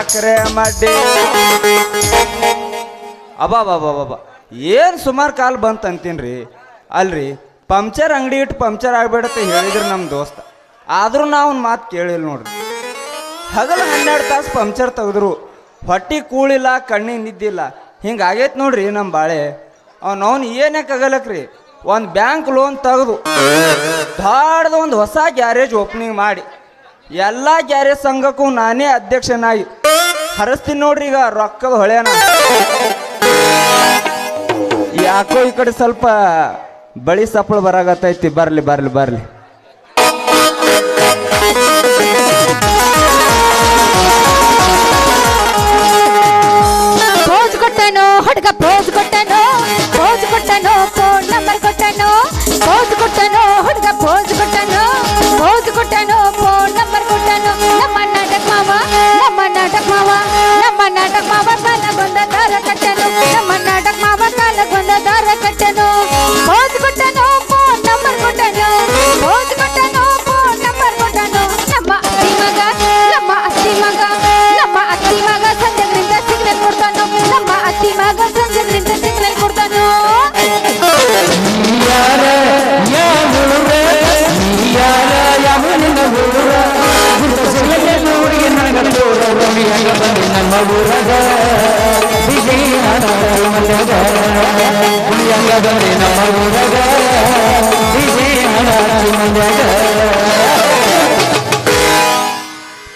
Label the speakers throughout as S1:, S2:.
S1: ಎಕರೆ ಮಡ್ಡಿ ಅಬಾಬಾಬಾಬಾ ಏನು ಸುಮಾರು ಕಾಲ್ ಬಂತ ಅಂತೀನ್ರಿ? ಅಲ್ರಿ, ಪಂಕ್ಚರ್ ಅಂಗಡಿ ಇಟ್ಟು ಪಂಕ್ಚರ್ ಆಗ್ಬೇಡತ್ತೆ ಹೇಳಿದ್ರು ನಮ್ಮ ದೋಸ್ತ. ಆದರೂ ನಾವು ಅವ್ನ ಮಾತು ಕೇಳಿಲ್ಲ ನೋಡ್ರಿ. ಹಗಲು ಹನ್ನೆರಡು ತಾಸು ಪಂಕ್ಚರ್ ತೆಗೆದ್ರು. ಹೊಟ್ಟಿ ಕೂಳಿಲ್ಲ ಕಣ್ಣಿಗೆ ನಿದ್ದಿಲ್ಲ. ಹಿಂಗೆ ಆಗೈತೆ ನೋಡ್ರಿ ನಮ್ಮ ಬಾಳೆ. ಅವ್ನವ್ನು ಏನಕ್ಕೆ ಆಗಲಕ್ರಿ ಒಂದು ಬ್ಯಾಂಕ್ ಲೋನ್ ತೆಗೆದು. ದಾಡ್ದು ಒಂದು ಹೊಸ ಗ್ಯಾರೇಜ್ ಓಪನಿಂಗ್ ಮಾಡಿ. ಎಲ್ಲ ಗ್ಯಾರೇಜ್ ಸಂಘಕ್ಕೂ ನಾನೇ ಅಧ್ಯಕ್ಷನಾಗಿ. ಹರಿಸ್ತೀನಿ ನೋಡ್ರಿ ಈಗ ರೊಕ್ಕದ ಹೊಳೆನ ಯಾಕೋ ಈ ಕಡೆ ಸ್ವಲ್ಪ ಬಳಿ ಸಪ್ಪಳ ಬರಾಗತ್ತೈತಿ ಬರ್ಲಿ ಬರ್ಲಿ ಬರ್ಲಿ.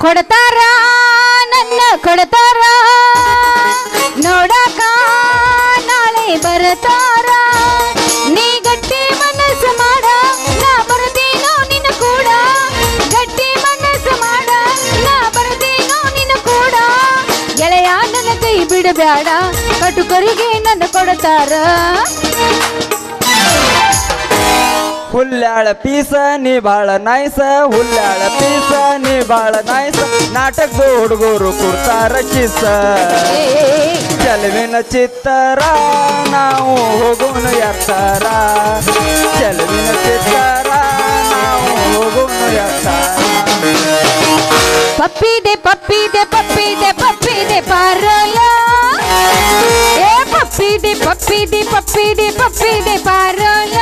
S2: ಕೊಡ್ತಾರ ನನ್ನ ಕೊಡ್ತಾರ. ನೋಡಕ ನಾಳೆ ಬರ್ತಾರ ಬಿಡಬೇಡ. ಕಟುಕರಿಗೆ ನನ್ನ ಕೊಡತಾರ.
S1: ಹುಲ್ಲಾಳ ಪೀಸ ನೀ ಬಾಳ ನಾಯ್ಸ ಹುಲ್ಯಾಳ ಪೀಸ ನೀ ಬಾಳ ನಾಯ್ಸ. ನಾಟಕದ ಹುಡುಗರು ಕೊಡ್ತಾರ ಕಿಸ. ಚೆಲುವಿನ ಚಿತ್ತರ ನಾವು ಹೋಗೋನು ಎತ್ತಾರ. ಚೆಲುವಿನ ಚಿತ್ತರ ನಾವು ಹೋಗೋನು ಎತ್ತಾರ.
S2: ಪಪ್ಪಿದೆ ಪಪ್ಪಿದೆ ಪಪ್ಪಿದೆ ಪಪ್ಪಿದೆ ಪಪ್ಪಿದೆ ಪಪ್ಪಿದೆ ಪಪ್ಪಿದೆ ಪಪ್ಪಿದೆ ಪಾರೋಲ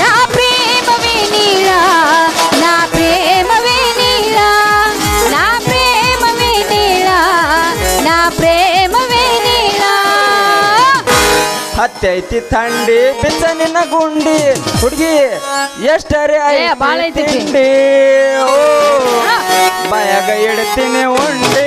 S2: ನಾ ಪ್ರೇಮವೇ ನೀಳ ನಾ ಪ್ರೇಮವೇ ನೀಳ ನಾ ಪ್ರೇಮವೇ ನೀಳ ನಾ ಪ್ರೇಮವೇ ನೀಳ
S1: ಹತ್ತೈತಿ ಥಂಡಿ ಬಿಚ್ಚ ನಿನ್ನ ಗುಂಡಿ ಹುಡುಗಿ ಎಷ್ಟರೇ
S2: ಏ, ಬಾಳ
S1: ಐತಿ
S2: ಐತಿ.
S1: ತಿಂಡಿ ಓ ಬಾಯಾಗ ಇಡ್ತೀನಿ ಉಂಡಿ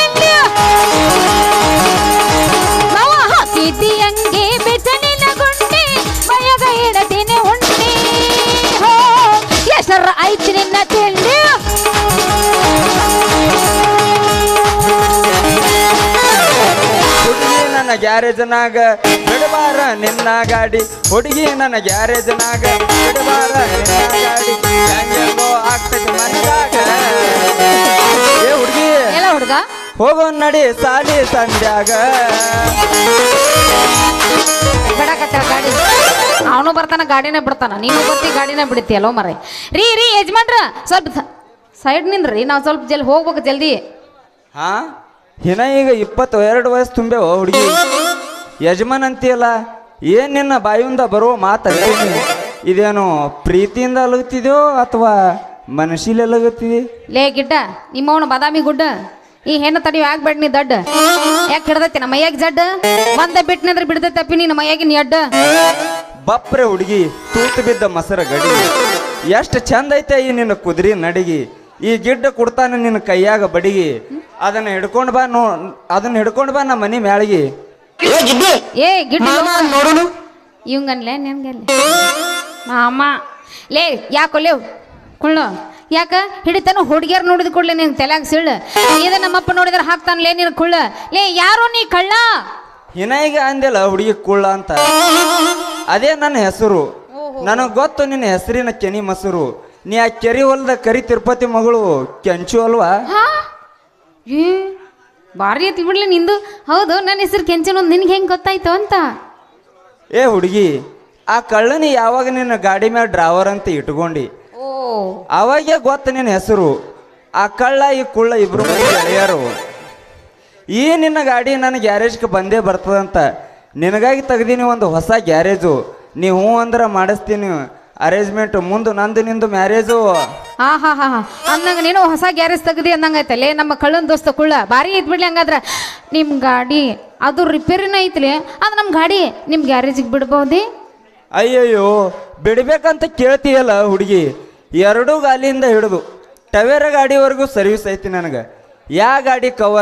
S2: ಹೆಸರ ಐತಿ ನಿನ್ನ ತಿಂಡಿ?
S1: ಹುಡುಗಿ ನನ್ನ ಗ್ಯಾರೇಜ್ನಾಗ ಬಿಡಬಾರ ನಿನ್ನ ಗಾಡಿ. ಹುಡುಗಿ ನನ್ನ ಗ್ಯಾರೇಜ್ನಾಗ ಬಿಡಬಾರ ನಿನ್ನ ಗಾಡಿ. ಹೆಂಗೆಂಗೋ ಆಗ್ತೈತಿ ಮನದಾಗ ಏ ಹುಡುಗಿ
S2: ಎಲ್ಲ ಹುಡುಗ?
S1: ಹೋಗೋ ನಡಿ ಸಾಲಿ ಸಂಧ್ಯಾಗ.
S2: ಗಾಡಿ. ಅವನು ಬರ್ತಾನ ಗಾಡಿನ ಬಿಡ್ತಾನ. ನೀನು ಬರ್ತಿ ಗಾಡಿನ ಬಿಡ್ತೀಯಲ್ಲೋ ಮರೆ ರೀ ರೀ ಯಜಮಾನ್ರ ಸ್ವಲ್ಪ ಸೈಡ್ ನಿಂದ್ರಿ ನಾವು ಸ್ವಲ್ಪ ಜಲ್ ಹೋಗ್ಬೇಕು ಜಲ್ದಿ.
S1: ಹಾ? ಹಿನ ಈಗ ಇಪ್ಪತ್ತು ಎರಡು ವಯಸ್ಸು ತುಂಬೇವ ಹುಡುಗಿ? ಯಜಮಾನ್ ಅಂತೀಯಲ್ಲ ಏನ್ ನಿನ್ನ ಬಾಯಿಂದ ಬರೋ ಮಾತಾಡ್ತೀನಿ ಇದೇನು ಪ್ರೀತಿಯಿಂದ ಅಲಗುತ್ತಿದ್ಯೋ ಅಥವಾ ಮನಸ್ಸಿಲಿ ಅಲಗುತ್ತಿದೆ
S2: ಲೇ ಗಿಡ್ಡ ನಿಮ್ಮವನು ಬಾದಾಮಿ ಗುಡ್ಡ. ಈ ಹೆಣ್ಣು ತಡಿಯೋ ಆಗ್ಬೇಡ ನೀ ದಡ್ಡ. ಯಾಕೆ ಹಿಡ್ದೈತಿ ನಮ್ಮ ಮೈಯಾಗ ಜಡ್ಡ? ಒಂದ ಬಿಟ್ನಂದ್ರೆ ಬಿಡ್ದೈತಪ್ಪಿ ನಿನ್ನ ಮೈಯಾಗಿನ ಎಡ್ಡ
S1: ಬಪ್ರೆ ಹುಡುಗಿ ತೂತು ಬಿದ್ದ ಮಸರ ಗಡಿ ಎಷ್ಟು ಚಂದ ಐತೆ ಈ ನಿನ್ನ ಕುದುರೆ ನಡಿಗಿ. ಈ ಗಿಡ್ಡ ಕೊಡ್ತಾನೆ ನಿನ್ನ ಕೈಯಾಗ ಬಡಿಗಿ. ಅದನ್ನ ಹಿಡ್ಕೊಂಡು ಬಾ ನೋ ಅದನ್ನ ಹಿಡ್ಕೊಂಡು ಬಾ ನಮ್ಮ ಮನಿ ಮ್ಯಾಳಿಗಿ.
S2: ಏ ಗಿಡ್ಡ!
S1: ನೋಡುನು?
S2: ಇವಂಗನ್ಲೆ ನೆನ್ಗಲ್ಲಿ ಮಾಮ. ಲೇ ಯಾಕೋ ಲೇವ್ ಕುಳ್ಳು. ಯಾಕ? ಹಿಡಿತಾನ ಹುಡುಗಿಯರ್ ನೋಡಿದ ಕೂಡಲೇ ನಿನ್ ತಲೆಯಾಗ ಸಿಳ್ಳು. ಇದ ನಮ್ಮಪ್ಪ ನೋಡಿದ್ರೆ ಹಾಕ್ತಾನಲೇ ನಿನ್ ಕುಳ್ಳ. ಲೇ ಯಾರೋ ನೀ ಕಳ್ಳ?
S1: ಹಿನ ಈಗ ಅಂದಿಲ್ಲ ಹುಡುಗಿ ಕುಳ್ಳ ಅಂತ. ಅದೇ ನನ್ನ ಹೆಸರು. ನನಗೆ ಗೊತ್ತು ನಿನ್ನ ಹೆಸರಿನ ಕೆನಿ ಮಸರು. ನೀ ಆ ಕೆರಿ ಹೊಲದ ಕರಿ ತಿರುಪತಿ ಮಗಳು ಕೆಂಚು ಅಲ್ವಾ?
S2: ಹಾ? ಏ ಭಾರಿ ಐತಿ ಬಿಡ್ಲಿ ನಿಂದು. ಹೌದು ನನ್ನ ಹೆಸರು ಕೆಂಚನ ನಿನ್ಗೆ ಹೆಂಗೆ ಗೊತ್ತಾಯ್ತು ಅಂತ?
S1: ಏ ಹುಡುಗಿ ಆ ಕಳ್ಳನಿ ಯಾವಾಗ ನಿನ್ನ ಗಾಡಿ ಮೇಲೆ ಡ್ರೈವರ್ ಅಂತ ಇಟ್ಕೊಂಡಿ?
S2: ಓ.
S1: ಗೊತ್ತ ಗೊತ್ತು ನಿನ್ನ ಹೆಸರು. ಆ ಕಳ್ಳ ಈ ಕುಳ್ಳ ಇಬ್ರು ಗೆಳೆಯರು ಈ ನಿನ್ನ ಗಾಡಿ ನನ್ನ ಗ್ಯಾರೇಜ್ಗೆ ಬಂದೇ ಬರ್ತದಂತ. ನಿನಗಾಗಿ ತೆಗ್ದೀನಿ ಒಂದು ಹೊಸ ಗ್ಯಾರೇಜು. ನೀ ಹ್ಞೂ ಅಂದ್ರೆ ಮಾಡಿಸ್ತೀನಿ. ಅರೇಂಜ್ಮೆಂಟ್ ಮುಂದೆ ನಂದು ನಿಂದು ಮ್ಯಾರೇಜು.
S2: ಹಾ ಹಾ ಹಾ ಹಾ. ಅಂದಂಗ ನೀನು ಹೊಸ ಗ್ಯಾರೇಜ್ ತೆಗ್ದಿ ಅಂದಂಗೈತಲ್ಲೇ ನಮ್ಮ ಕಳ್ಳನ್ ದೋಸ್ತ ಕುಳ್ಳ. ಭಾರಿ ಇದ್ ಬಿಡ್ಲಿ ಹಂಗಾದ್ರ. ನಿಮ್ಮ ಗಾಡಿ ಅದು ರಿಪೇರಿನ ಐತ್ಲಿ? ಅದು ನಮ್ಮ ಗಾಡಿ ನಿಮ್ಮ ಗ್ಯಾರೇಜಿಗೆ ಬಿಡ್ಬೋದಿ?
S1: ಅಯ್ಯಯ್ಯೋ ಬಿಡ್ಬೇಕಂತ ಕೇಳ್ತೀಯಲ್ಲ ಹುಡುಗಿ. ಎರಡೂ ಗಾಲಿಯಿಂದ ಹಿಡಿದು. ಟವೇರ ಗಾಡಿವರೆಗೂ ಸರ್ವಿಸ್ ಐತಿ ನನಗೆ. ಯಾ ಗಾಡಿ ಕವರ್